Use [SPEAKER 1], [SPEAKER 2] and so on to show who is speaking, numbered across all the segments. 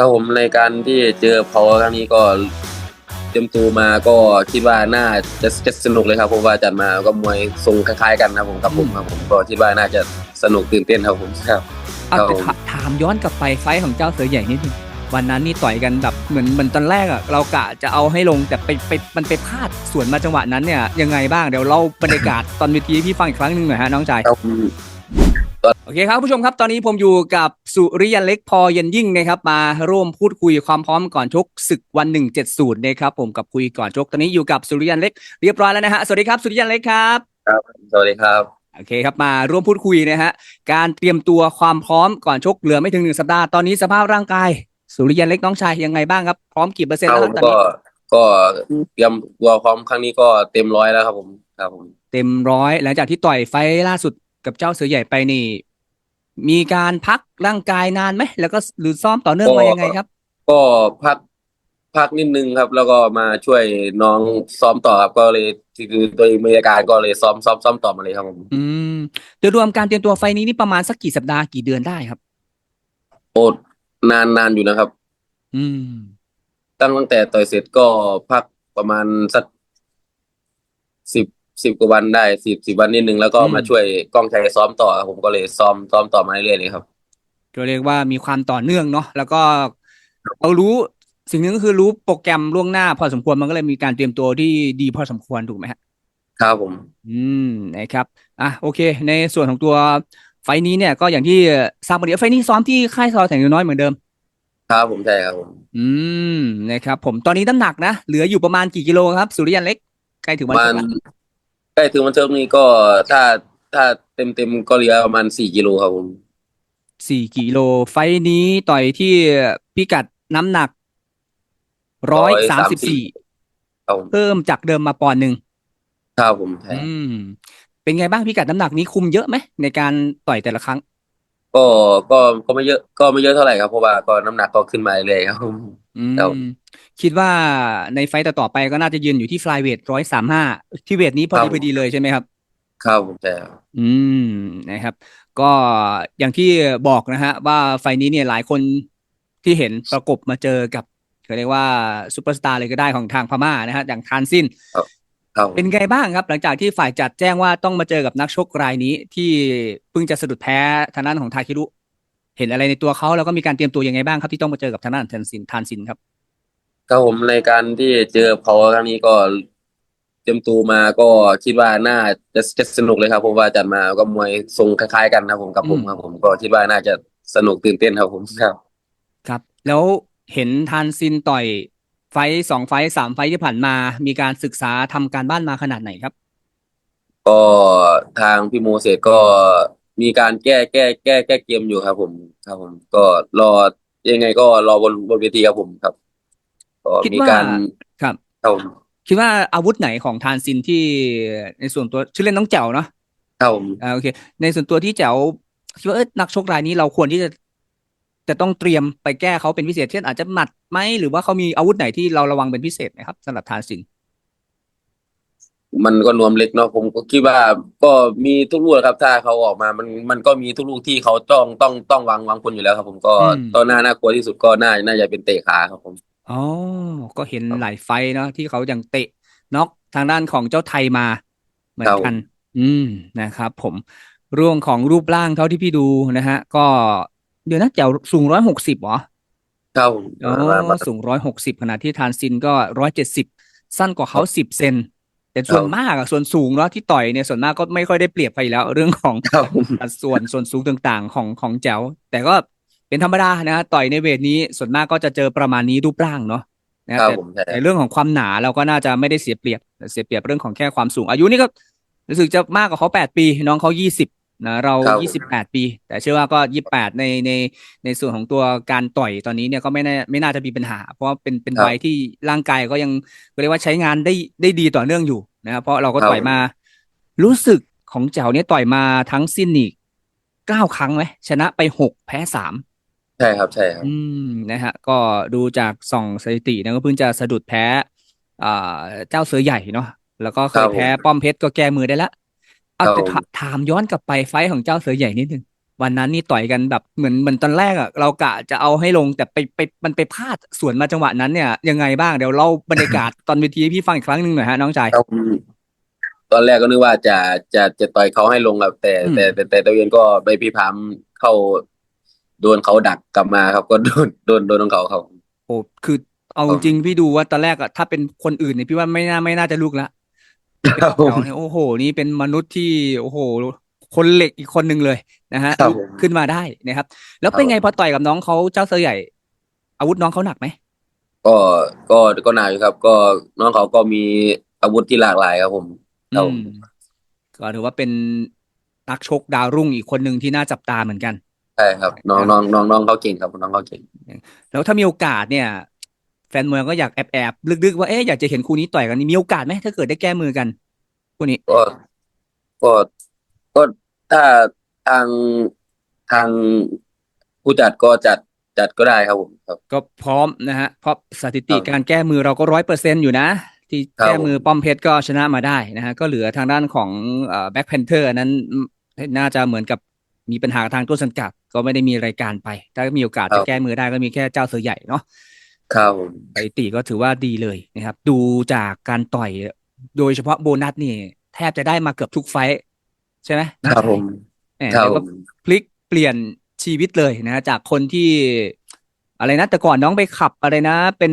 [SPEAKER 1] ครับผมในการที่เจอเขาครั้งนี้ก็เตรียมตัวมาก็คิดว่าน่าจะจะสนุกเลยครับเพราะว่าจัดมาก็มวยทรงคล้ายๆกันนะผมกับผมครับผมก็คิดว่าน่าจะสนุกตื่นเต้นครับผมครับ
[SPEAKER 2] เอา
[SPEAKER 1] ครับ
[SPEAKER 2] แต่
[SPEAKER 1] ผม
[SPEAKER 2] ถาถามย้อนกลับไปไฟท์ของเจ้าเสือใหญ่นิดนึงวันนั้นนี่ต่อยกันแบบเหมือนเหมือนตอนแรกอะเรากะจะเอาให้ลงแต่ไปไปมันไปพลาดสวนมาจังหวะนั้นเนี่ยยังไงบ้างเดี๋ยวเราบรรยากาศตอนเวทีให้พี่ฟังอีกครั้งหนึ่งหน่อยฮะน้องชาย
[SPEAKER 1] ครับผม
[SPEAKER 2] โอเคครับผู้ชมครับตอนนี้ผมอยู่กับสุริยันเล็กพอเย็นยิ่งนะครับมาร่วมพูดคุยความพร้อมก่อนชกศึกวันหนึ่งเจ็ดศูนย์นะครับผมกับคุยก่อนชกตอนนี้อยู่กับสุริยันเล็กเรียบร้อยแล้วนะฮะสวัสดีครับสุริยันเล็กครับ
[SPEAKER 1] สวัสดีครับ
[SPEAKER 2] โอเคครับมาร่วมพูดคุยนะฮะการเตรียมตัวความพร้อมก่อนชกเหลือไม่ถึงหนึ่งสัปดาห์ตอนนี้สภาพร่างกาย สุริยันเล็กน้องชายยังไงบ้างครับพร้อมกี่เปอร์เซ็นต์
[SPEAKER 1] ครับ
[SPEAKER 2] แล้ว
[SPEAKER 1] ผ
[SPEAKER 2] ครั
[SPEAKER 1] ม
[SPEAKER 2] บตอน
[SPEAKER 1] ก็
[SPEAKER 2] นี้
[SPEAKER 1] ก็เตรียมตัวพร้อมครั้งนี้ก็เต็มร้อยแล้วครับผมครับผม
[SPEAKER 2] เต็มร้อยหลังจากที่ต่อยไฟท์ล่าสุดกับเจ้าเสือใหญ่ไปนี่ มีการพักร่างกายนานไหมแล้วก็หรือซ้อมต่อเนื่องมายังไงครับ
[SPEAKER 1] ก็พักพักนิดนึงครับ แล้วก็มาช่วยน้องซ้อมต่อครับก็เลยคือโดยมีอาการก็เลยซ้อมซ้อมซ้อมต่อมาเลยครับผม
[SPEAKER 2] อืมโดยรวมการเตรียมตัวไฟล์นี้นี่ประมาณสักกี่สัปดาห์กี่เดือนได้ครับ
[SPEAKER 1] โอ้นานนานอยู่นะครับ
[SPEAKER 2] อืม
[SPEAKER 1] ตั้งตั้งแต่ต่อยเสร็จก็พักประมาณสักสิบ สิบกว่าวันได้สิบสิบวันนิดนึงแล้วก็มาช่วยกล้องชัยซ้อมต่อครับผมก็เลยซ้อมซ้อมต่อมาเรื่อยๆเลยครับ
[SPEAKER 2] ก็เรียกว่ามีความต่อเนื่องเนาะแล้วก็เรารู้สิ่งหนึงก็คือรู้โปรแกรมล่วงหน้า พอสมควรมันก็เลยมีการเตรียมตัวที่ดีพอสมควรถูกไหมฮะ
[SPEAKER 1] ครับผม
[SPEAKER 2] อืมนะครับอะโอเค ในส่วนของตัวไฟล์นี้เนี่ยก็อย่างที่ทราบกันดีไฟล์นี้ซ้อมที่ค่ายซอยแสงน้อยเหมือนเดิม
[SPEAKER 1] ครับผมใช่ครับผม
[SPEAKER 2] อืมนะครับ ผมตอนนี้น้ำหนักนะเหลืออยู่ประมาณกี่กิโลครับ สุริยันเล็กใกล้ถึงวัน
[SPEAKER 1] มั
[SPEAKER 2] ช
[SPEAKER 1] น
[SPEAKER 2] กแล้ว
[SPEAKER 1] ใกล้ถึงวันเชิงนี้ก็ถ้าถ้าเต็มเต็มก็เหลือประมาณสี่กิโลครับผม
[SPEAKER 2] สี่กิโลไฟล์นี้ต่อยที่พิกัดน้ำหนักร้อยสามสิบสี่
[SPEAKER 1] ครับผม
[SPEAKER 2] เพิ่มจากเดิมมาปอนด์หนึ่ง
[SPEAKER 1] ครับผมใช่
[SPEAKER 2] อืม เป็นไงบ้างพิกัดน้ำหนักนี้คุมเยอะไหมในการต่อยแต่ละครั้ง
[SPEAKER 1] ก็ก็ก็ไม่เยอะก็ไม่เยอะเท่าไหร่ครับเพราะว่าก็น้ำหนักก็ขึ้นมาเรื่อยๆครับผม
[SPEAKER 2] อื
[SPEAKER 1] ครับ
[SPEAKER 2] มคิดว่าในไฟต์ต่อๆไปก็น่าจะยืนอยู่ที่ฟลายเวทร้อยสามห้าที่เวทนี้พอ
[SPEAKER 1] ครั
[SPEAKER 2] ดี
[SPEAKER 1] บ
[SPEAKER 2] พอดีเลยใช่ไหมครับ
[SPEAKER 1] ครับผมใช่ครับ
[SPEAKER 2] อืมนะครับ ก็อย่างที่บอกนะฮะว่าไฟล์นี้เนี่ยหลายคนที่เห็นประกบมาเจอกับเขาเรียกว่าซูเปอร์สตาร์เลยก็ได้ของทางพม่านะฮะอย่างทานซิน
[SPEAKER 1] ครับผม
[SPEAKER 2] เป็นไงบ้างครับ หลังจากที่ฝ่ายจัดแจ้งว่าต้องมาเจอกับนักชกรายนี้ ที่เพิ่งจะสะดุดแพ้ทางด้านของทาคิรุ เห็นอะไรในตัวเขาแล้วก็มีการเตรียมตัวยังไงบ้างครับที่ต้องมาเจอกับทางด้านทานซินทานซินครับ
[SPEAKER 1] ครับผมในการที่เจอเขาครั้งนี้ก็เตรียมตัวมาก็คิดว่าน่าจะจะสนุกเลยครับเพราะว่าจัดมาก็มวยทรงคล้ายๆกันนะผมกับผม
[SPEAKER 2] อืม
[SPEAKER 1] ครับผมก็คิดว่าน่าจะสนุกตื่นเต้นครับผมครับ
[SPEAKER 2] ครับ แล้วเห็นทานซินต่อย ไฟท์สองไฟท์สามไฟท์ที่ผ่านมา มีการศึกษาทำการบ้านมาขนาดไหนครับ
[SPEAKER 1] ก็ทางพี่โมเสสก็มีการแก้แก้แก้แก้เกมอยู่ครับ ผมครับผมก็รอยังไงก็รอบนบนเวทีครับผมครับก็
[SPEAKER 2] คิด
[SPEAKER 1] มี
[SPEAKER 2] ว่า
[SPEAKER 1] การ
[SPEAKER 2] ครับ
[SPEAKER 1] ครับผม
[SPEAKER 2] คิดว่าอาวุธไหนของทานซินที่ในส่วนตัวชื่อเล่นน้องแจ๋วเนาะ
[SPEAKER 1] ครับผม
[SPEAKER 2] อ่าโอเค ในส่วนตัวที่แจ๋วคิดว่าเอ้ยนักชกรายนี้เราควรที่จะ จะต้องเตรียมไปแก้เขาเป็นพิเศษ เช่นอาจจะหมัดไหมหรือว่าเขามีอาวุธไหนที่เราระวังเป็นพิเศษไหมครับสำหรับทานซิน
[SPEAKER 1] มันก็นวมเล็กเนาะผมก็คิดว่าก็มีทุกลูกแหละครับ ถ้าเขาออกมามันมันก็มีทุกลูกที่เขาต้องต้องต้องวางวางคนอยู่แล้วครับ ผมก็
[SPEAKER 2] อืม
[SPEAKER 1] ตอนหน้าน่ากลัวที่สุดก็น่าน่าจะเป็นเตะขาครับผม
[SPEAKER 2] อ๋อก็เห็น
[SPEAKER 1] ครับ
[SPEAKER 2] หลายไฟท์เนาะที่เขาอย่างเตะน็อกทางด้านของเจ้าไทยมาเหมือน
[SPEAKER 1] ครับ
[SPEAKER 2] กัน อืมนะครับ ผมเรื่องของรูปร่างเท่าที่พี่ดูนะฮะ ก็ เดี๋ยวนะแจ๋วสูงร้อยหกสิบเหรอ
[SPEAKER 1] ครับผม
[SPEAKER 2] อ๋
[SPEAKER 1] ประมา
[SPEAKER 2] อ
[SPEAKER 1] ณ
[SPEAKER 2] สูงร้อยหกสิบขณะที่ทานซินก็ร้อยเจ็ดสิบสั้นกว่าเขาสิบเซนแต่ส่วน
[SPEAKER 1] ครับ
[SPEAKER 2] มากอะส่วนสูงเนาะที่ต่อยเนี่ยส่วนมากก็ไม่ค่อยได้เปรียบใครอยู่แล้ว เรื่องของ
[SPEAKER 1] ครับผม
[SPEAKER 2] สัดส่วนส่วนสูงต่างๆ ของของแจ๋วแต่ก็เป็นธรรมดานะต่อยในเวทนี้ส่วนมากก็จะเจอประมาณนี้รูปร่างเนาะนะ
[SPEAKER 1] ครับ
[SPEAKER 2] แต่
[SPEAKER 1] ผมใช่
[SPEAKER 2] แต่เรื่องของความหนาเราก็น่าจะไม่ได้เสียเปรียบเสียเปรียบเรื่องของแค่ความสูง อายุนี่ก็รู้สึกจะมากกว่าเขาแปดปี น้องเขายี่สิบ นะเรา
[SPEAKER 1] ครับผม
[SPEAKER 2] ยี่สิบแปดปี แต่เชื่อว่าก็ยี่แปดในในในส่วนของตัวการต่อยตอนนี้เนี่ยก็ไม่น่าไม่น่าจะมีปัญหา เพราะว่าเป็นเป็นวัยที่ร่างกายก็ยังเรียกว่าใช้งานได้ได้ดีต่อเนื่องอยู่นะครับเพราะเราก็ต่อยมา รู้สึกของแจ๋วเนี่ยต่อยมาทั้งสิ้นอีกเก้าครั้งไหมชนะไปหกแพ้สาม
[SPEAKER 1] ใช่ครับใช่ครับ
[SPEAKER 2] อืมนะฮะ ก็ดูจากส่องสถิตินะก็เพิ่งจะสะดุดแพ้อ่าเจ้าเสือใหญ่เนาะแล้วก็เค
[SPEAKER 1] ครั
[SPEAKER 2] ย
[SPEAKER 1] บผม
[SPEAKER 2] แพ้ป้อมเพชรก็แก้มือได้ละ เอา
[SPEAKER 1] ครับ
[SPEAKER 2] แต่
[SPEAKER 1] ผม
[SPEAKER 2] ถาถามย้อนกลับไปไฟท์ของเจ้าเสือใหญ่นิดนึงวันนั้นนี่ต่อยกันแบบเหมือนเหมือนตอนแรกอะเรากะจะเอาให้ลงแต่ไปไปมันไปพลาดสวนมาจังหวะนั้นเนี่ยยังไงบ้างเดี๋ยวเล่าบรรยากาศตอนเวทีให้พี่ฟังอีกครั้งหนึ่งหน่อยฮะน้องชาย
[SPEAKER 1] ครับผมตอนแรกก็นึกว่าจะจะจะต่อยเขาให้ลงครับแต่
[SPEAKER 2] อืม
[SPEAKER 1] แต่แต่แต่ตัวเองก็ไปพี่พามเข้าโดนเขาดักกลับมาครับก็โดนโดนโดนของเขาครับ
[SPEAKER 2] โอ้คือเอาจริงๆพี่ดูว่าตอนแรกอะถ้าเป็นคนอื่นเนี่ยพี่ว่าไม่น่าไม่น่าจะลุกละ
[SPEAKER 1] ครับผม
[SPEAKER 2] เราเนี่ยโอ้โห นี่เป็นมนุษย์ที่โอ้โห คนเหล็กอีกคนหนึ่งเลยนะฮะ
[SPEAKER 1] ครับผม
[SPEAKER 2] ขึ้นมาได้นะครับ แล้วเป็น
[SPEAKER 1] ครับ
[SPEAKER 2] ไงพอต่อยกับน้องเขาเจ้าเสือใหญ่ อาวุธน้องเขาหนักไหม
[SPEAKER 1] ก็ก็ก็หนาอยู่ครับ ก็น้องเขาก็มีอาวุธที่หลากหลายครับผม ครับผม
[SPEAKER 2] อืมก็ถือว่าเป็นนักชกดาวรุ่งอีกคนหนึ่งที่น่าจับตาเหมือนกัน
[SPEAKER 1] ใช่ครับ น้องน้องน้องน้องเขาเก่งครับน้องเขาเก่ง
[SPEAKER 2] แล้วถ้ามีโอกาสเนี่ย แฟนมวยก็อยากแอบแอบลึกๆว่าเอ๊ะอยากจะเห็นคู่นี้ต่อยกันนี่มีโอกาสไหมถ้าเกิดได้แก้มือกันคู่นี้
[SPEAKER 1] ก็ก็ก็ถ้าทางทางผู้จัดก็จัดจัดก็ได้ครับผมครับ
[SPEAKER 2] ก็พร้อมนะฮะเพราะสถิติ
[SPEAKER 1] ครับ
[SPEAKER 2] การแก้มือเราก็ร้อยเปอร์เซ็นอยู่นะ ที่
[SPEAKER 1] ครับ
[SPEAKER 2] แก้มือป้อมเพชรก็ชนะมาได้นะฮะก็เหลือทางด้านของแบ็คแพนเทอร์นั้นอืมน่าจะเหมือนกับมีปัญหากับทางต้นสังกัดก็ไม่ได้มีรายการไป ถ้ามีโอกาส
[SPEAKER 1] ครั
[SPEAKER 2] จะ
[SPEAKER 1] บ
[SPEAKER 2] แก้มือได้ก็มีแค่เจ้าเสือใหญ่เนาะ
[SPEAKER 1] ครับผม
[SPEAKER 2] สถิติก็ถือว่าดีเลยนะครับ ดูจากการต่อยโดยเฉพาะโบนัสนี่ แทบจะได้มาเกือบทุกไฟท์ใช่ไหม
[SPEAKER 1] ครับผม
[SPEAKER 2] แหม
[SPEAKER 1] ครับ
[SPEAKER 2] เรียก
[SPEAKER 1] ผ
[SPEAKER 2] ว่ามพลิกเปลี่ยนชีวิตเลยนะฮะจากคนที่ อะไรนะ แต่ก่อนน้องไปขับอะไรนะ เป็น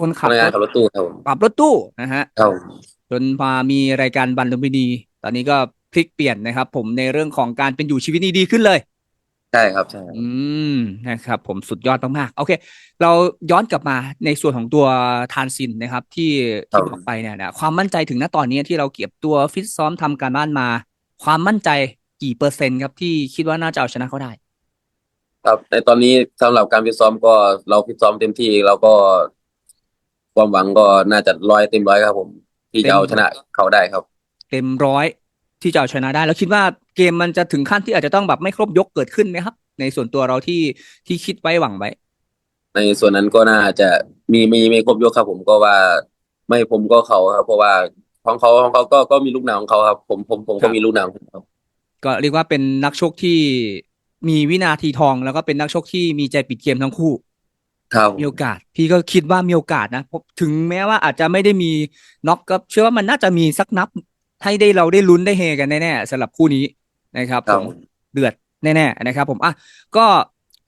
[SPEAKER 2] คนขับ
[SPEAKER 1] พนักงาน
[SPEAKER 2] รถ
[SPEAKER 1] ขับรถตู้ครับผม
[SPEAKER 2] ขับรถตู้นะฮะ
[SPEAKER 1] ครับผม
[SPEAKER 2] จนมามีรายการบันลุมพินี ตอนนี้ก็พลิกเปลี่ยนนะครับ ผมในเรื่องของการเป็นอยู่ชีวิตนี้ดีขึ้นเลย
[SPEAKER 1] ใช่ครับใช่ครับ
[SPEAKER 2] อืมนะครับ ผมสุดยอดมากๆโอเค เราย้อนกลับมาในส่วนของตัวทานซินนะครับ ที่ที่บอกไปเนี่ยนะความมั่นใจถึงณตอนนี้ที่เราเก็บตัวฟิตซ้อมทำการบ้านมา ความมั่นใจกี่เปอร์เซ็นต์ครับที่คิดว่าน่าจะเอาชนะเขาได้
[SPEAKER 1] ครับในตอนนี้สำหรับการฟิตซ้อมก็เราฟิตซ้อมเต็มที่เราก็ ความหวังก็น่าจะร้อยเต็มร้อยครับ ผม ที่จะเอาชนะเขาได้ครับ
[SPEAKER 2] เต็มร้อยที่จะเอาชนะได้ แล้วคิดว่า เกมมันจะถึงขั้นที่อาจจะต้องแบบไม่ครบยกเกิดขึ้นไหมครับ ในส่วนตัวเราที่ที่คิดไว้หวังไว้
[SPEAKER 1] ในส่วนนั้นก็น่าจะมีมีมีครบยกครับ ผมก็ว่าไม่ผมก็เขาครับ เพราะว่าของเขาของเขาก็ก็มีลูกหนังของเขาครับ ผมผมผม
[SPEAKER 2] ครั
[SPEAKER 1] ก็
[SPEAKER 2] บ
[SPEAKER 1] มีลูกหนังของผมครับ
[SPEAKER 2] ก็เรียกว่าเป็นนักชกที่มีวินาทีทองแล้วก็เป็นนักชกที่มีใจปิดเกมทั้งคู่
[SPEAKER 1] ครับ
[SPEAKER 2] มีโอกาส พี่ก็คิดว่ามีโอกาสนะเพราะถึงแม้ว่าอาจจะไม่ได้มีน็อกก็เชื่อว่ามันน่าจะมีสักนับให้ได้เราได้ลุ้นได้เฮกันแน่ๆสำหรับคู่นี้ นะครับ
[SPEAKER 1] ครั
[SPEAKER 2] ผ
[SPEAKER 1] บ
[SPEAKER 2] มเดือดแน่ๆนะครับ ผมอะก็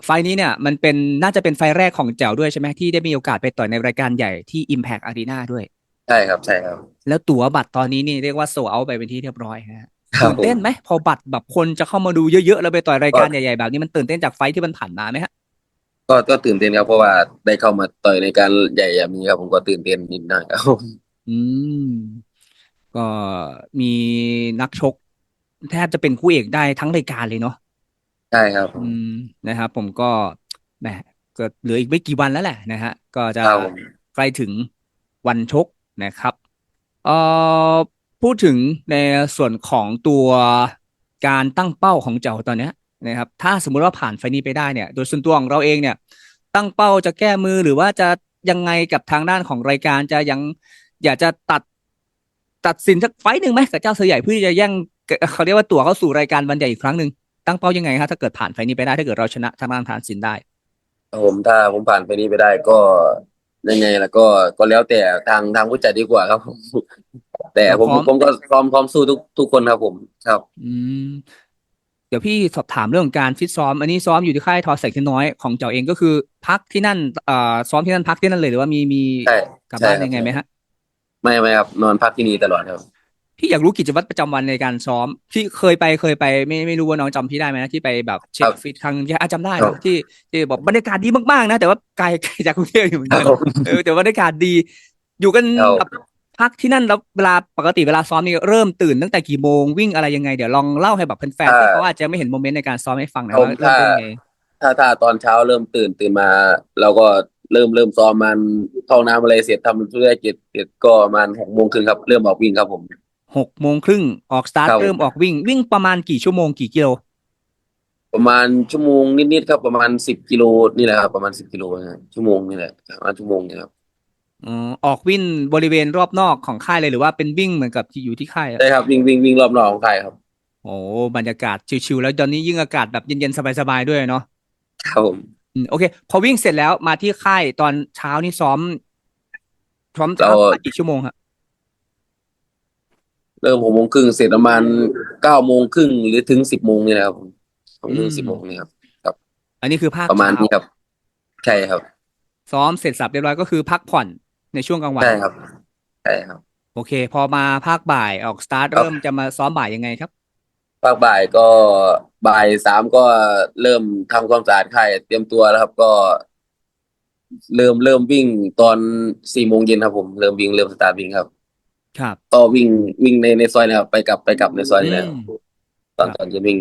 [SPEAKER 2] ไฟล์นี้เนี่ยมันเป็นน่าจะเป็นไฟล์แรกของแจ๋วด้วยใช่ไหมที่ได้มีโอกาสไปต่อยในรายการใหญ่ที่ Impact Arena ด้วย
[SPEAKER 1] ใช่ครับใช่ครับ
[SPEAKER 2] แล้วตั๋วบัตรตอนนี้นี่เรียกว่าโซเอาไปเป็นที่เรียบร้อยฮะ
[SPEAKER 1] ครับ
[SPEAKER 2] ตื่นเต้นไหมพอบัตรแบบคนจะเข้ามาดูเยอะๆแล้วไปต่อยรายการใหญ่ๆแบบนี้มันตื่นเต้นจากไฟท์ที่มันผ่านมาไหมฮะ
[SPEAKER 1] ก็ก็ตื่นเต้นครับเพราะว่าได้เข้ามาต่อยในการใหญ่แบบนี้ครับผมก็ตื่นเต้นนิดหน่อยครับ
[SPEAKER 2] อืมก็มีนักชก แทบจะเป็นคู่เอกได้ทั้งรายการเลยเนาะ
[SPEAKER 1] ใช่ครับ
[SPEAKER 2] อืมนะครับ ผมก็แหมก็เหลืออีกไม่กี่วันแล้วแหละนะฮะ ก็จะ
[SPEAKER 1] ครับผม
[SPEAKER 2] ใกล้ถึงวันชกนะครับเอ่อพูดถึงในส่วนของตัวการตั้งเป้าของเจ้าตอนเนี้ยนะครับ ถ้าสมมุติว่าผ่านไฟล์นี้ไปได้เนี่ย โดยส่วนตัวของเราเองเนี่ย ตั้งเป้าจะแก้มือหรือว่าจะยังไงกับทางด้านของรายการจะยังอยากจะตัดตัดสินสักไฟต์หนึ่งไหมกับเจ้าเสือใหญ่เพื่อที่จะแย่ง เขาเรียกว่าตั๋วเข้าสู่รายการวันใหญ่อีกครั้งหนึ่งตั้งเป้ายังไงครับถ้าเกิดผ่านไฟล์นี้ไปได้ถ้าเกิดเราชนะทางด้านฐานสินได้
[SPEAKER 1] ครับผมถ้าผมผ่านไปนี้ไปได้ก็ยังไงล่ะก็ก็แล้วแต่ทางทางผู้จัดดีกว่าครับผมแต่ผม
[SPEAKER 2] พร้อม
[SPEAKER 1] ผมก็พร้อมพร้อมสู้ทุกทุกคนครับผมครับ
[SPEAKER 2] อืมเดี๋ยวพี่สอบถามเรื่องของการฟิตซ้อม อันนี้ซ้อมอยู่ที่ค่ายทอแสกที่น้อยของเจ้าเองก็คือ พักที่นั่นเอ่อซ้อมที่นั่นพักที่นั่นเลยหรือว่ามีมี
[SPEAKER 1] ใช่
[SPEAKER 2] กลับ
[SPEAKER 1] ใช่
[SPEAKER 2] บ้าน
[SPEAKER 1] ครับ
[SPEAKER 2] ยังไงไหมฮะ
[SPEAKER 1] ไม่ไม่ครับนอนพักที่นี่ตลอดครับ
[SPEAKER 2] พี่อยากรู้กิจวัตรประจำวันในการซ้อม ที่เคยไปเคยไป ไม่ไม่รู้ว่าน้องจำพี่ได้ไหมนะที่ไปแบบเช็ค
[SPEAKER 1] ครับ
[SPEAKER 2] ฟิตครั้งที่อาจำได้
[SPEAKER 1] ครั
[SPEAKER 2] นะ
[SPEAKER 1] บ
[SPEAKER 2] ที่ที่บอกบรรยากาศดีมากๆนะ แต่ว่าไกลไกลจากกรุงเทพอยู่เหมือน
[SPEAKER 1] ครั
[SPEAKER 2] กับน
[SPEAKER 1] ผม
[SPEAKER 2] เออแต่บรรยากาศดี อยู่กัน
[SPEAKER 1] ครับ
[SPEAKER 2] แบบพักที่นั่นแล้วเวลาปกติเวลาซ้อมนี่เริ่มตื่นตั้งแต่กี่โมงวิ่งอะไรยังไงเดี๋ยวลองเล่าให้แบบแฟนๆที่เขาอาจจะไม่เห็นโมเมนต์ในการซ้อมให้ฟังหนะ
[SPEAKER 1] ผม
[SPEAKER 2] ว่าเริ่มเป็น
[SPEAKER 1] ถ้า
[SPEAKER 2] ไง
[SPEAKER 1] ถ้าถ้าตอนเช้าเริ่มตื่นตื่นมาเราก็เริ่มเริ่มซ้อมมันเข้าน้ำอะไรเสร็จทำธุรกิจเสร็จก็ประมาณหกโมงครึ่งครับ เริ่มออกวิ่งครับผม
[SPEAKER 2] หกโมงครึ่งออกสตาร์ท
[SPEAKER 1] ครับ
[SPEAKER 2] เริ่มออกวิ่ง วิ่งประมาณกี่ชั่วโมงกี่กิโล
[SPEAKER 1] ประมาณชั่วโมงนิดๆครับประมาณสิบกิโลนี่แหละครับประมาณสิบกิโลนะชั่วโมงนี่แหละประมาณชั่วโมงนี่ครับ
[SPEAKER 2] อ๋อออกวิ่งบริเวณรอบนอกของค่ายเลยหรือว่าเป็นวิ่งเหมือนกับที่อยู่ที่ค่ายอะ
[SPEAKER 1] ใช่ครับวิ่งวิ่งวิ่งรอบนอกของค่ายครับ
[SPEAKER 2] โอ้บรรยากาศชิวๆแล้วตอนนี้ยิ่งอากาศแบบเย็นๆ สบายๆ ด้วยเนาะ
[SPEAKER 1] ครับผม
[SPEAKER 2] อืมโอเค พอวิ่งเสร็จแล้วมาที่ค่ายตอนเช้านี่ซ้อมซ้อม
[SPEAKER 1] เรา
[SPEAKER 2] ซ้อมประมาณกี่ชั่วโมงครับ
[SPEAKER 1] เริ่มหกโมงครึ่งเสร็จประมาณเก้าโมงครึ่งหรือถึงสิบโมงนี่นะครับผมผมถึงสิบโมงนี่ครับ
[SPEAKER 2] อันนี้คือภาค
[SPEAKER 1] ประมาณ
[SPEAKER 2] เช้า
[SPEAKER 1] นี้ครับ ใช่ครับ
[SPEAKER 2] ซ้อมเสร็จสับเรียบร้อยก็คือพักผ่อนในช่วงกลางวัน
[SPEAKER 1] ใช่ครับใช่ครับ
[SPEAKER 2] โอเค พอมาภาคบ่ายออกสตาร์ท
[SPEAKER 1] ครับ
[SPEAKER 2] เริ่มจะมาซ้อมบ่ายยังไงครับ
[SPEAKER 1] ภาคบ่ายก็บ่ายสามก็เริ่มทำความสะอาดค่ายเตรียมตัวแล้วครับก็ เริ่มเริ่มวิ่งตอนสี่โมงเย็นครับผม เริ่มวิ่งเริ่มสตาร์ทวิ่งครับ
[SPEAKER 2] ครับ
[SPEAKER 1] ก็วิ่งวิ่งในในซอยนะครับไปกลับไปกลับในซอยนี่แหละ
[SPEAKER 2] อืม
[SPEAKER 1] ตอนตอนจะวิ่ง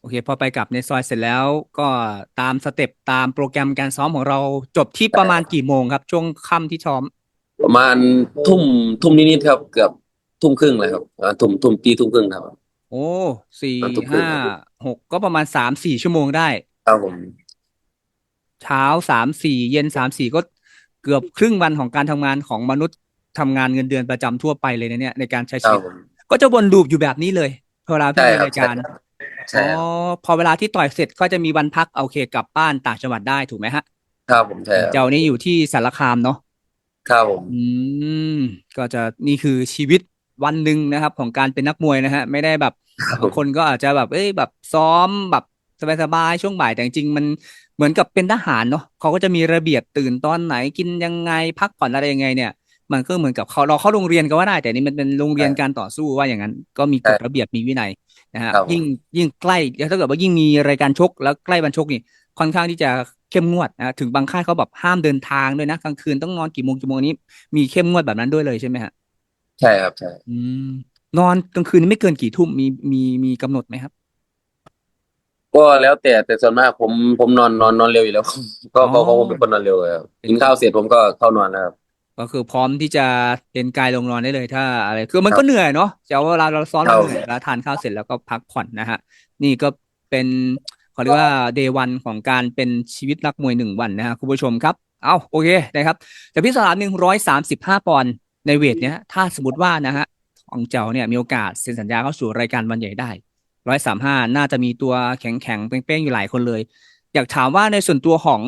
[SPEAKER 2] โอเค พอไปกลับในซอยเสร็จแล้ว ก็ตามสเต็ปตามโปรแกรมการซ้อมของเราจบที่ประมาณกี่โมงครับ ช่วงค่ำที่ซ้อม
[SPEAKER 1] ประมาณทุ่มทุ่มนิดๆครับ เกือบทุ่มครึ่งเลยครับประมาณทุ่มทุ่มตีทุ่มครึ่งครับ
[SPEAKER 2] โอ้สี่
[SPEAKER 1] ตอนทุ่มครึ่ง
[SPEAKER 2] ห้าหกก็ประมาณสามสี่ชั่วโมงได้
[SPEAKER 1] ครับผม
[SPEAKER 2] เช้าสามสี่เย็นสามสี่ก็เกือบครึ่งวันของการทำงานของมนุษย์ ทำงานเงินเดือนประจำทั่วไปเลยนะเนี่ยในการใช้
[SPEAKER 1] ครั
[SPEAKER 2] ชี
[SPEAKER 1] บ
[SPEAKER 2] วิต
[SPEAKER 1] ผม
[SPEAKER 2] ก็จะวนลูปอยู่แบบนี้เลยเวลาที่
[SPEAKER 1] ใช่
[SPEAKER 2] มี
[SPEAKER 1] ครับ
[SPEAKER 2] รายการ
[SPEAKER 1] ใช่
[SPEAKER 2] อ๋อ
[SPEAKER 1] ครับ
[SPEAKER 2] พอเวลาที่ต่อยเสร็จก็จะมีวันพักโอเคกลับบ้านต่างจังหวัดได้ถูกไหมฮะ
[SPEAKER 1] ครับผมใช่ครับ
[SPEAKER 2] เจ้านี่อยู่ที่สารคามเนาะ
[SPEAKER 1] ครับผม
[SPEAKER 2] อืมก็จะนี่คือชีวิตวันหนึ่งนะครับ ของการเป็นนักมวยนะฮะ ไม่ได้แบบ
[SPEAKER 1] ครับผ
[SPEAKER 2] บาง
[SPEAKER 1] ม
[SPEAKER 2] คนก็อาจจะแบบเอ้ยแบบซ้อมแบบสบายๆช่วงบ่ายแต่จริงๆมันเหมือนกับเป็นทหารเนาะเขาก็จะมีระเบียบตื่นตอนไหนกินยังไงพักผ่อนอะไรยังไงเนี่ย มันก็เหมือนกับเขาเราเข้าโรงเรียนก็ว่าได้ แต่นี่มันเป็นโรงเรียนการต่อสู้ว่าอย่างนั้น ก็มีกฎระเบียบมีวินัยนะฮะ
[SPEAKER 1] ครับผม
[SPEAKER 2] ยิ่งยิ่งใกล้แล้วถ้าเกิดว่ายิ่งมีรายการชกแล้วใกล้วันชกนี่ค่อนข้างที่จะเข้มงวดนะถึงบางค่ายเขาแบบห้ามเดินทางด้วยนะกลางคืนต้องนอนกี่โมงกี่โมงนี้ มีเข้มงวดแบบนั้นด้วยเลยใช่ไหมฮะ
[SPEAKER 1] ใช่ครับใช่
[SPEAKER 2] อืมนอนกลางคืนนี่ไม่เกินกี่ทุ่มมีมีมีกำหนดไหมครับ
[SPEAKER 1] ก็แล้วแต่แต่ส่วนมากผมผมนอนนอนนอนเร็วอยู่แล้วก็
[SPEAKER 2] อ๋อ
[SPEAKER 1] เพราะเพราะผมเป็นคนนอนเร็วครับกินข้าวเสร็จผมก็เข้านอนแล้วครับ
[SPEAKER 2] ก็คือพร้อมที่จะเอนกายลงนอนได้เลยถ้าอะไรคือมัน
[SPEAKER 1] ครับ
[SPEAKER 2] ก็เหนื่อยเนาะจะเวลาเราซ้อม
[SPEAKER 1] ครั
[SPEAKER 2] เรา
[SPEAKER 1] บ
[SPEAKER 2] เหนื่อยแล้วทานข้าวเสร็จแล้วก็พักผ่อนนะฮะ นี่ก็เป็นเขาเรียกว่าเดย์วันของการเป็นชีวิตนักมวยหนึ่งวันนะฮะคุณผู้ชมครับ เอาโอเคนะครับ แต่พี่สลามหนึ่งร้อยสามสิบห้าปอนด์ในเวทเนี้ย ถ้าสมมติว่านะฮะของเจ้าเนี่ยมีโอกาสเซ็นสัญญาเข้าสู่รายการวันใหญ่ได้ร้อยสามห้าน่าจะมีตัวแข็งแข็งๆเป้งๆอยู่หลายคนเลย อยากถามว่าในส่วนตัวของ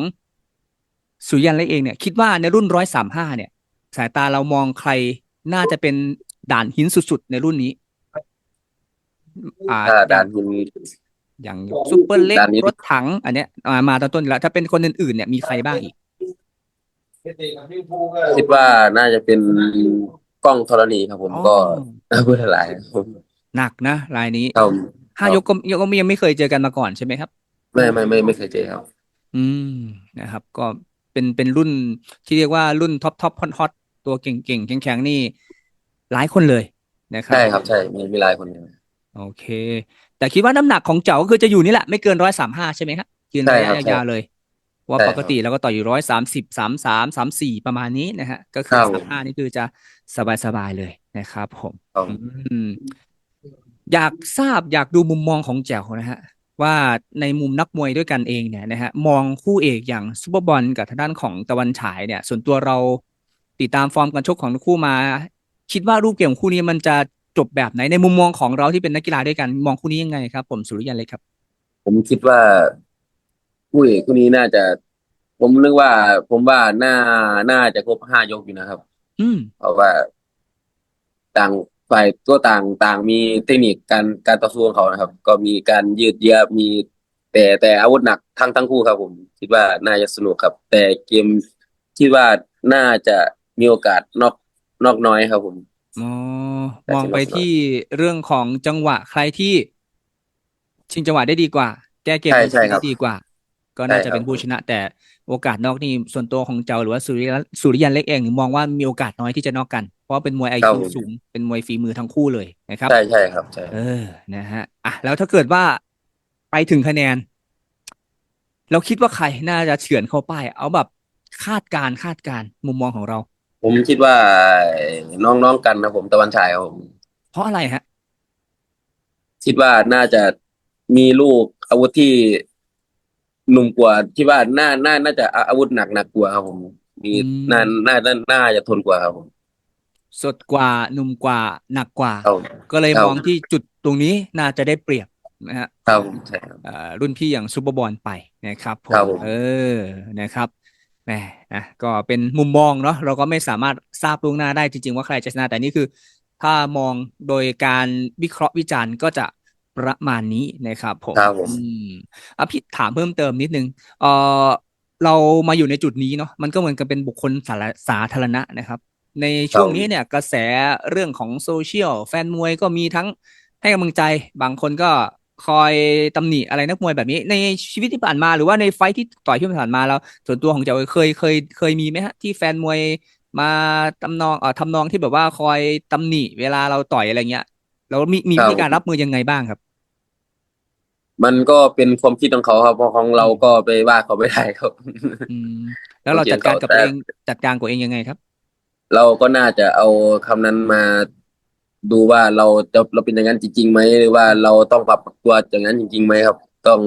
[SPEAKER 2] สุริยันเล็กเองเนี่ย คิดว่าในรุ่นร้อยสามห้าเนี่ย สายตาเรามองใครน่าจะเป็นด่านหินสุดๆ ในรุ่นนี้ อ่า
[SPEAKER 1] ถ้า
[SPEAKER 2] อย่า
[SPEAKER 1] ด่างนคุณ
[SPEAKER 2] อย่างซุปเปอร์เล็ก
[SPEAKER 1] ด่านนี้
[SPEAKER 2] รถถัง อันเนี้ยอ่ามาตอนต้นอยู่แล้ว ถ้าเป็นคนอื่นๆเนี่ยมีใครบ้างอีก
[SPEAKER 1] คิดว่าน่าจะเป็นกล้องธรณีครับผม
[SPEAKER 2] อ๋อ
[SPEAKER 1] ก็พูดหลายครับผม
[SPEAKER 2] หนักนะรายนี้
[SPEAKER 1] ครับ
[SPEAKER 2] ห้ายกก็ยกก็ยังไม่เคยเจอกันมาก่อนใช่ไหมครับ
[SPEAKER 1] ไม่ไม่ไม่ไม่เคยเจอครับ
[SPEAKER 2] อืมนะครับ ก็เป็นเป็นรุ่นที่เรียกว่ารุ่นท็อปท็อปฮอตฮอต ตัวเก่งๆแข็งๆนี่ หลายคนเลยนะครับ
[SPEAKER 1] ใช่ครับใช่มีมีหลายคนอยู่
[SPEAKER 2] โอเค แต่คิดว่าน้ำหนักของเจ๋าก็คือจะอยู่นี่แหละไม่เกินร้อยสามห้าใช่ไหมครับยืน
[SPEAKER 1] ใช่
[SPEAKER 2] ระ
[SPEAKER 1] ครั
[SPEAKER 2] ยะ
[SPEAKER 1] บใช่
[SPEAKER 2] ยาวๆเลย ว่า
[SPEAKER 1] ใช่
[SPEAKER 2] ป
[SPEAKER 1] ครับ
[SPEAKER 2] กติเราก็ต่ออยู่ร้อยสามสิบสามสามสามสี่ประมาณนี้นะฮะก็คือ
[SPEAKER 1] ครับ
[SPEAKER 2] สามห้านี่คือจะสบายๆเลยนะครับผม
[SPEAKER 1] ครับ
[SPEAKER 2] อืมอยากทราบอยากดูมุมมองของแจ๋วนะฮะว่าในมุมนักมวยด้วยกันเองเนี่ยนะฮะมองคู่เอกอย่างซุปเปอร์บอลกับทางด้านของตะวันฉายเนี่ย ส่วนตัวเรา ติดตามฟอร์มการชกของทั้งคู่มา คิดว่ารูปเกมของคู่นี้มันจะจบแบบไหนในมุมมองของเราที่เป็นนักกีฬาด้วยกันมองคู่นี้ยังไงครับ ผมสุริยันเลยครับ
[SPEAKER 1] ผมคิดว่าคู่เอกคู่นี้น่าจะ ผมนึกว่า ผมว่าน่าน่าจะครบห้ายกอยู่นะครับ
[SPEAKER 2] อืม
[SPEAKER 1] เพราะว่า ต่างฝ่ายก็ต่างต่างมีเทคนิคการการต่อสู้ของเขานะครับ ก็มีการยืดเยื้อมี แต่แต่อาวุธหนักทั้งทั้งคู่ครับ ผม คิดว่าน่าจะสนุกครับ แต่เกมคิดว่าน่าจะ มีโอกาสนอกนอกน้อยครับผม
[SPEAKER 2] อ๋อ
[SPEAKER 1] แต่
[SPEAKER 2] มองไป
[SPEAKER 1] สำหรับ
[SPEAKER 2] ที่เรื่องของจังหวะใครที่ ชิงจังหวะได้ดีกว่า แก้เกม
[SPEAKER 1] ใช่
[SPEAKER 2] บน
[SPEAKER 1] ใช่
[SPEAKER 2] เว
[SPEAKER 1] ครับ
[SPEAKER 2] ทีดีกว่า ก็น่า
[SPEAKER 1] ใช่
[SPEAKER 2] จะ
[SPEAKER 1] ครับ
[SPEAKER 2] เป็นผู้ชนะ แต่โอกาสนอกนี่ส่วนตัวของเจ้าหรือว่าสุริยันสุริยันเล็กเองมองว่ามีโอกาสน้อยที่จะนอกกัน เพราะว่าเป็นมวยไอ
[SPEAKER 1] ครับ
[SPEAKER 2] คิว
[SPEAKER 1] ผม
[SPEAKER 2] สูงเป็นมวยฝีมือทั้งคู่เลยนะครับ
[SPEAKER 1] ใช่ใช่ครับใช่
[SPEAKER 2] เออ นะฮะ อะ แล้วถ้าเกิดว่าไปถึงคะแนน เราคิดว่าใครน่าจะเฉือนเข้าป้าย เอาแบบคาดการณ์คาดการณ์มุมมองของเรา
[SPEAKER 1] ผมคิดว่าน้องน้องกันนะผมตะวันฉายครับผม
[SPEAKER 2] เพราะอะไรฮะ
[SPEAKER 1] คิดว่าน่าจะมีลูกอาวุธที่หนุ่มกว่าคิดว่าน่าน่าน่าจะอาวุธหนักหนักกว่าครับผม มี
[SPEAKER 2] อืม
[SPEAKER 1] น่าน่าน่าน่าจะทนกว่าครับผม
[SPEAKER 2] สดกว่าหนุ่มกว่าหนักกว่า
[SPEAKER 1] ครับผม
[SPEAKER 2] ก็เลย
[SPEAKER 1] ครับ
[SPEAKER 2] มองที่จุดตรงนี้น่าจะได้เปรียบนะฮะ
[SPEAKER 1] ครับผมใช่ครับ
[SPEAKER 2] เอ่อรุ่นพี่อย่างซูเปอร์บอลไปนะครับผม
[SPEAKER 1] ครับผม
[SPEAKER 2] เออนะครับ แหมนะก็เป็นมุมมองเนาะเราก็ไม่สามารถทราบล่วงหน้าได้จริง ๆ ว่าใครจะชนะ แต่นี่คือ ถ้ามองโดยการวิเคราะห์วิจารณ์ก็จะประมาณนี้นะครับผม
[SPEAKER 1] ครับผม
[SPEAKER 2] อืมอะพี่ถามเพิ่มเติมนิดนึงเออเรามาอยู่ในจุดนี้เนาะมันก็เหมือนกับเป็นบุคคลสาธารสาธารณะนะครับ ในช่วงนี้เนี่ยกระแสเรื่องของโซเชียลแฟนมวยก็มีทั้งให้กำลังใจ บางคนก็ คอยตำหนิอะไรนักมวยแบบนี้ ในชีวิตที่ผ่านมาหรือว่าในไฟท์ที่ต่อยที่ผ่านมาแล้ว ส่วนตัวของเจ้าเคยเคยเคยมีไหมฮะ ที่แฟนมวยมาตำนองเอ่อทำนองที่แบบว่าคอยตำหนิ เวลาเราต่อยอะไรเงี้ยแล้วมีมี
[SPEAKER 1] ครั
[SPEAKER 2] วิ
[SPEAKER 1] บ
[SPEAKER 2] ธีการรับมือยังไงบ้างครับ
[SPEAKER 1] มันก็เป็นความคิดของเขาครับเพราะของเราก็ไปว่าเขาไม่ได้ครับ
[SPEAKER 2] อืมแล้วเรา
[SPEAKER 1] โอเค
[SPEAKER 2] จัดการกับ
[SPEAKER 1] แต่
[SPEAKER 2] ตัวเองจัดการตัวเองยังไงครับ
[SPEAKER 1] เราก็น่าจะเอาคำนั้นมา ดูว่าเราจะเราเป็นอย่างนั้นจริงๆไหมหรือว่าเราต้องปรับตัวอย่างนั้นจริงๆไหมครับ ต้อง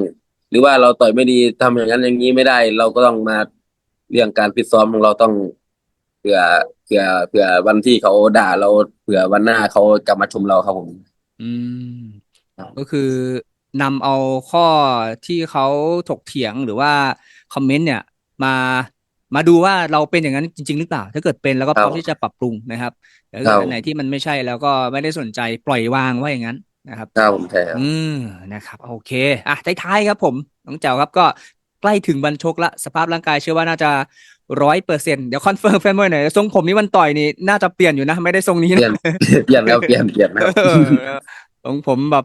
[SPEAKER 1] หรือว่าเราต่อยไม่ดีทำอย่างนั้นอย่างนี้ไม่ได้ เราก็ต้องมาเรื่องการฟิตซ้อมของเราต้องเผื่อเผื่อเผื่อวันที่เขาด่าเราเผื่อวันหน้าเขากลับมาชมเราครับผม
[SPEAKER 2] อืม ก็คือนำเอาข้อที่เขาถกเถียงหรือว่าคอมเมนต์เนี่ย มา มาดูว่าเราเป็นอย่างนั้นจริง ๆ หรือเปล่า ถ้าเกิดเป็นแล้วก็พร้อมที่จะปรับปรุงนะครับแต่ถ้าเกิดอันไหนที่มันไม่ใช่แล้วก็ไม่ได้สนใจปล่อยวางไว่าอย่างนั้นนะครับ
[SPEAKER 1] ครับผมใช่ครับ
[SPEAKER 2] อืมนะครับโอเคอะท้ายๆครับผมน้องเจ้าครับก็ใกล้ถึงวันชกละสภาพร่างกายเชื่อว่าน่าจะร้อยเปอร์เซ็นต์เดี๋ยวคอนเฟิร์มแฟนมวยหน่อยทรงผมนี้วันต่อยนี่น่าจะเปลี่ยนอยู่นะ ไม่ได้ทรงนี้
[SPEAKER 1] เปลี่ย
[SPEAKER 2] นะ
[SPEAKER 1] นเปลี่ยนครับเปลี่ยนเปลี่ยนครับ
[SPEAKER 2] เออของผมแบบ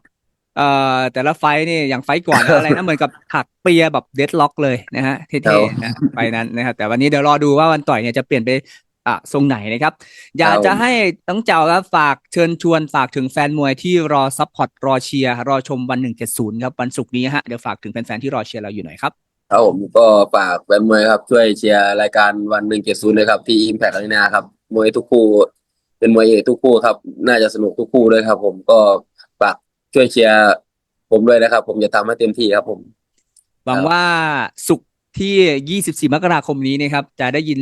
[SPEAKER 2] เอ่อแต่ละไฟท์นี่อย่างไฟท์ก่อนอะไรนะเหมือนกับถักเปียแบบเดดล็อกเลยนะฮะ
[SPEAKER 1] ครั
[SPEAKER 2] เท่
[SPEAKER 1] บ
[SPEAKER 2] ๆนะไฟท์นั้นนะครับแต่วันนี้เดี๋ยวรอดูว่าวันต่อยเนี่ยจะเปลี่ยนไปอะทรงไหนนะครับ อยากจะให้น้องเจ้าครับฝากเชิญชวนฝากถึงแฟนมวยที่รอซัพพอร์ตรอเชียร์รอชมวันหนึ่งเจ็ดศูนย์ครับวันศุกร์นี้ฮะเดี๋ยวฝากถึงแฟนๆที่รอเชียร์เราอยู่หน่อยครับ
[SPEAKER 1] ครับผมก็ฝากแฟนมวยครับช่วยเชียร์รายการวันหนึ่งเจ็ดศูนย์เลยครับที่ Impact Arena ครับมวยทุกคู่ เป็นมวยเอกทุกคู่ครับ น่าจะสนุกทุกคู่ด้วยครับ ผมก็ฝาก ช่วยเชียร์ผมด้วยนะครับ ผมจะทำให้เต็มที่ครับผม
[SPEAKER 2] หวัง
[SPEAKER 1] ครับ
[SPEAKER 2] ว่าศุกร์ที่ 24 มกราคมนี้นะครับ จะได้ยิน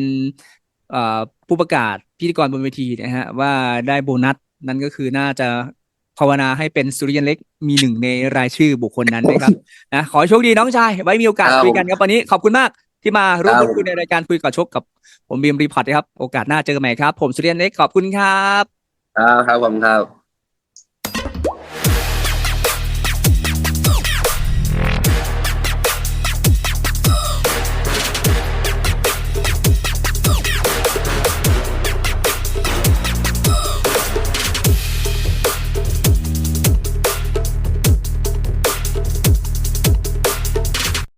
[SPEAKER 2] เอ่อผู้ประกาศพิธีกรบนเวทีนะฮะว่าได้โบนัสนั่นก็คือน่าจะภาวนาให้เป็นสุริยันเล็กมีหนึ่งในรายชื่อบุคคลนั้นนะครับนะขอให้โชคดีน้องชาย ไว้มีโอกาส
[SPEAKER 1] ครับ
[SPEAKER 2] คุยกันครับวันนี้ขอบคุณมากที่มาร่วม
[SPEAKER 1] ครับ
[SPEAKER 2] พูดคุยในรายการคุยกับชกกับผมบีมรีพอร์ตนะครับ โอกาสหน้าเจอกันใหม่ครับ ผมสุริยันเล็กขอบคุณครับ
[SPEAKER 1] ครับครับผมครับ